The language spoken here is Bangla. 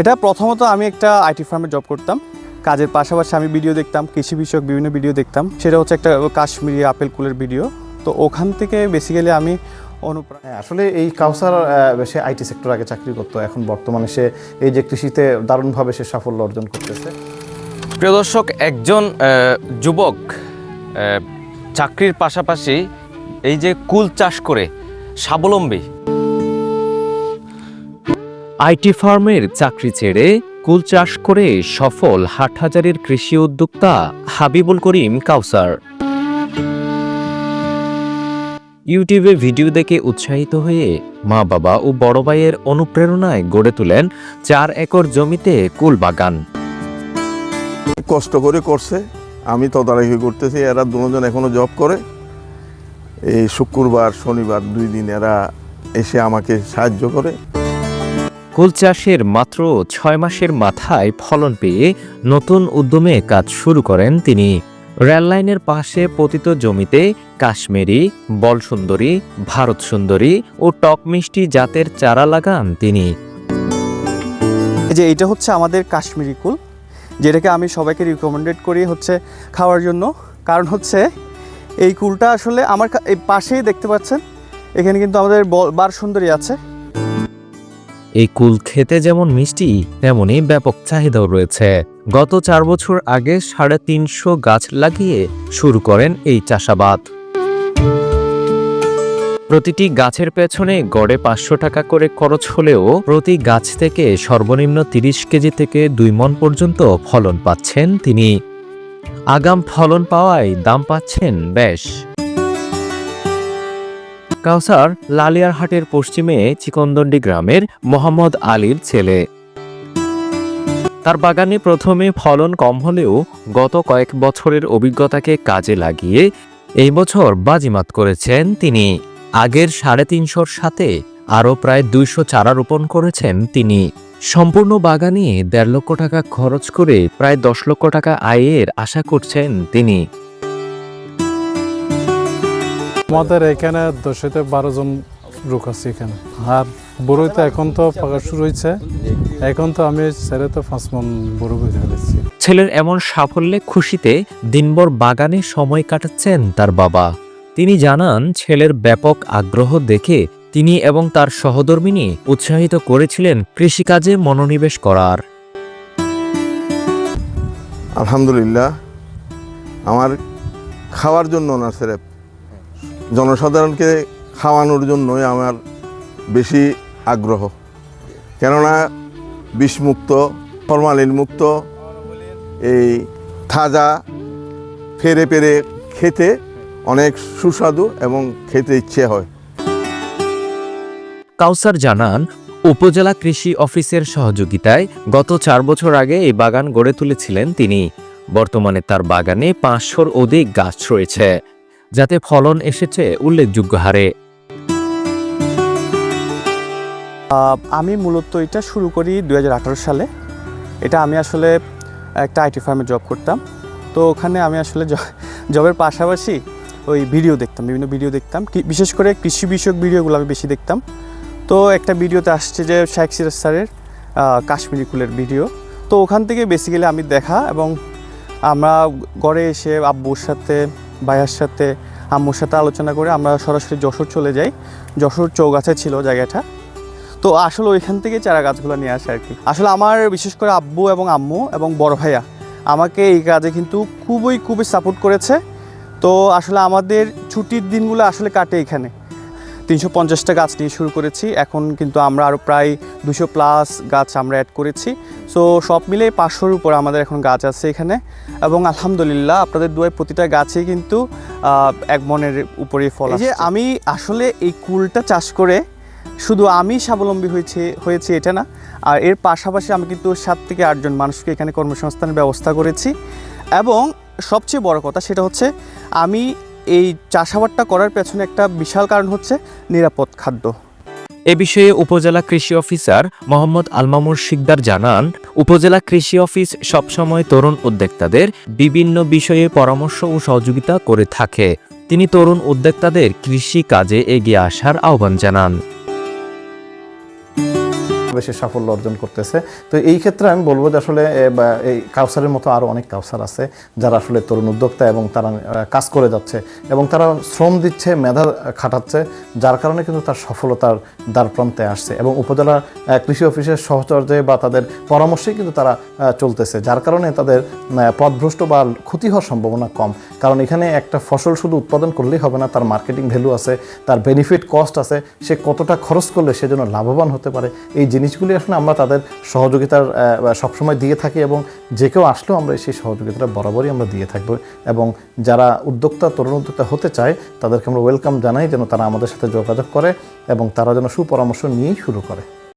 এটা প্রথমত আমি একটা আইটি ফার্মে জব করতাম। কাজের পাশাপাশি আমি ভিডিও দেখতাম কৃষি বিষয়ক বিভিন্ন ভিডিও দেখতাম। সেটা হচ্ছে একটা কাশ্মীরি আপেল কুলের ভিডিও তো ওখান থেকে বেসিক্যালি আমি অনুপ্রাণ হ্যাঁ, আসলে এই কাউসার সে আইটি সেক্টর আগে চাকরি করতো। এখন বর্তমানে সে এই যে কৃষিতে দারুণভাবে সে সাফল্য অর্জন করতেছে। প্রিয় দর্শক একজন যুবক চাকরির পাশাপাশি এই যে কুল চাষ করে স্বাবলম্বী আইটি ফার্মের চাকরি ছেড়ে কুল চাষ করে সফল হাটহাজারের কৃষি উদ্যোক্তা হাবিবুল করিম কাউসার। ইউটিউবে ভিডিও দেখে উৎসাহিত হয়ে মা বাবা ও বড় ভাইয়ের অনুপ্রেরণায় গড়ে তোলেন চার একর জমিতে কুল বাগান। কষ্ট করে করছে, আমি তদারকি করতেছি, এরা দুজন এখনও জব করে। এই শুক্রবার, শনিবার দুই দিন এরা এসে আমাকে সাহায্য করে। কুল চাষের মাত্র ছয় মাসের মাথায় ফলন পেয়ে নতুন উদ্যমে কাজ শুরু করেন তিনি। রেললাইনের পাশে পতিত জমিতে কাশ্মীরি বল সুন্দরী ভারত সুন্দরী ও টক মিষ্টি জাতের চারা লাগান তিনি। যে এটা হচ্ছে আমাদের কাশ্মীরি কুল, যেটাকে আমি সবাইকে রিকমেন্ডেড করি হচ্ছে খাওয়ার জন্য। কারণ হচ্ছে এই কুলটা আসলে আমার এই পাশেই দেখতে পাচ্ছেন, এখানে কিন্তু আমাদের বার সুন্দরী আছে। এই কুল খেতে যেমন মিষ্টি, তেমনই ব্যাপক চাহিদাও রয়েছে। গত চার বছর আগে সাড়ে তিনশো গাছ লাগিয়ে শুরু করেন এই চাষাবাদ। প্রতিটি গাছের পেছনে গড়ে পাঁচশো টাকা করে খরচ হলেও প্রতি গাছ থেকে সর্বনিম্ন তিরিশ কেজি থেকে দুই মন পর্যন্ত ফলন পাচ্ছেন তিনি। আগাম ফলন পাওয়ায় দাম পাচ্ছেন বেশ। কাউসার লালিয়ারহাটের পশ্চিমে চিকন্দন্ডি গ্রামের মোহাম্মদ আলীর ছেলে। তার বাগানে প্রথমে ফলন কম হলেও গত কয়েক বছরের অভিজ্ঞতাকে কাজে লাগিয়ে এই বছর বাজিমাত করেছেন তিনি। আগের সাড়ে তিনশোর সাথে আরও প্রায় দুইশো চারা রোপণ করেছেন তিনি। সম্পূর্ণ বাগানে দেড় লক্ষ টাকা খরচ করে প্রায় দশ লক্ষ টাকা আয়ের আশা করছেন তিনি। আমাদের এখানে দশ থেকে বারো জন লোক আছে এখানে। আর বড়ই তো এখন তো পাকা শুরু হয়েছে। এখন তো আমি ছেড়ে তো পাঁচ মন বড় করে ফেলেছি। ছেলের এমন সাফল্যে খুশিতে দিনভর বাগানে সময় কাটাচ্ছেন তার বাবা। তিনি জানান ছেলের ব্যাপক আগ্রহ দেখে তিনি এবং তার সহধর্মিনী উৎসাহিত করেছিলেন কৃষিকাজে মনোনিবেশ করার। আলহামদুলিল্লাহ আমার খাওয়ার জন্য না স্যার জনসাধারণকে খাওয়ানোর জন্যই আমার বেশি আগ্রহ। কেননা বিষমুক্ত ফরমালিন মুক্ত এই তাজা, ফেরে পেরে খেতে অনেক সুস্বাদু এবং খেতে ইচ্ছে হয়। কাউসার জানান, উপজেলা কৃষি অফিসের সহযোগিতায় গত চার বছর আগে এই বাগান গড়ে তুলেছিলেন তিনি। বর্তমানে তার বাগানে পাঁচশোর অধিক গাছ রয়েছে। যাতে ফলন এসেছে উল্লেখযোগ্য হারে। আমি মূলত এটা শুরু করি দু হাজার আঠারো সালে। এটা আমি আসলে একটা আইটি ফার্মে জব করতাম। তো ওখানে আমি আসলে জবের পাশাপাশি ওই ভিডিও দেখতাম, বিভিন্ন ভিডিও দেখতাম। বিশেষ করে কৃষি বিষয়ক ভিডিওগুলো আমি বেশি দেখতাম। তো একটা ভিডিওতে আসছে যে শেখ সিরাজ স্যারের কাশ্মীরি কুলের ভিডিও। তো ওখান থেকে বেসিক্যালি আমি দেখা এবং আমরা ঘরে এসে আব্বুর সাথে ভাইয়ার সাথে, আম্মুর সাথে আলোচনা করে আমরা সরাসরি যশোর চলে যাই। যশোর চৌগাছে ছিল জায়গাটা। তো আসলে ওইখান থেকে চারা গাছগুলো নিয়ে আসে আর কি আসলে আমার বিশেষ করে আব্বু এবং আম্মু এবং বড় ভাইয়া আমাকে এই কাজে কিন্তু খুবই খুবই সাপোর্ট করেছে। তো আসলে আমাদের ছুটির দিনগুলো আসলে কাটে এখানে। তিনশো পঞ্চাশটা গাছ নিয়ে শুরু করেছি। এখন কিন্তু আমরা আরও প্রায় দুশো প্লাস গাছ আমরা অ্যাড করেছি। সো সব মিলে পাঁচশোর উপর আমাদের এখন গাছ আছে এখানে। এবং আলহামদুলিল্লাহ আপনাদের দুয়ায় প্রতিটা গাছেই কিন্তু এক মনের উপরেই ফল যে আমি আসলে এই কুলটা চাষ করে শুধু আমি স্বাবলম্বী হয়েছে হয়েছে এটা না। আর এর পাশাপাশি আমি কিন্তু সাত থেকে আটজন মানুষকে এখানে কর্মসংস্থানের ব্যবস্থা করেছি। এবং সবচেয়ে বড় কথা সেটা হচ্ছে আমি এই চাষাবাদটা করার পেছনে একটা বিশাল কারণ হচ্ছে নিরাপদ খাদ্য। এ বিষয়ে উপজেলা কৃষি অফিসার মোহাম্মদ আলমামুর শিকদার জানান, উপজেলা কৃষি অফিস সবসময় তরুণ উদ্যোক্তাদের বিভিন্ন বিষয়ে পরামর্শ ও সহযোগিতা করে থাকে। তিনি তরুণ উদ্যোক্তাদের কৃষি কাজে এগিয়ে আসার আহ্বান জানান। বেশি সাফল্য অর্জন করতেছে। তো এই ক্ষেত্রে আমি বলব যে আসলে এই কাউসারের মতো আরও অনেক কাউসার আছে, যারা আসলে তরুণ উদ্যোক্তা এবং তারা কাজ করে যাচ্ছে এবং তারা শ্রম দিচ্ছে, মেধা খাটাচ্ছে, যার কারণে কিন্তু তার সফলতার দ্বার প্রান্তে আসছে এবং উপজেলা কৃষি অফিসের সহচর্যে বা তাদের পরামর্শেই কিন্তু তারা চলতেছে, যার কারণে তাদের পথভ্রষ্ট বা ক্ষতি হওয়ার সম্ভাবনা কম। কারণ এখানে একটা ফসল শুধু উৎপাদন করলেই হবে না, তার মার্কেটিং ভ্যালু আছে, তার বেনিফিট কস্ট আছে, সে কতটা খরচ করলে সে যেন লাভবান হতে পারে, এই জিনিসগুলি আসলে আমরা তাদের সহযোগিতার সবসময় দিয়ে থাকি এবং যে কেউ আসলেও আমরা সেই সহযোগিতাটা বরাবরই আমরা দিয়ে থাকব এবং যারা উদ্যোক্তা, তরুণ উদ্যোক্তা হতে চায়, তাদেরকে আমরা ওয়েলকাম জানাই যেন তারা আমাদের সাথে যোগাযোগ করে এবং তারা যেন সুপরামর্শ নিয়েই শুরু করে।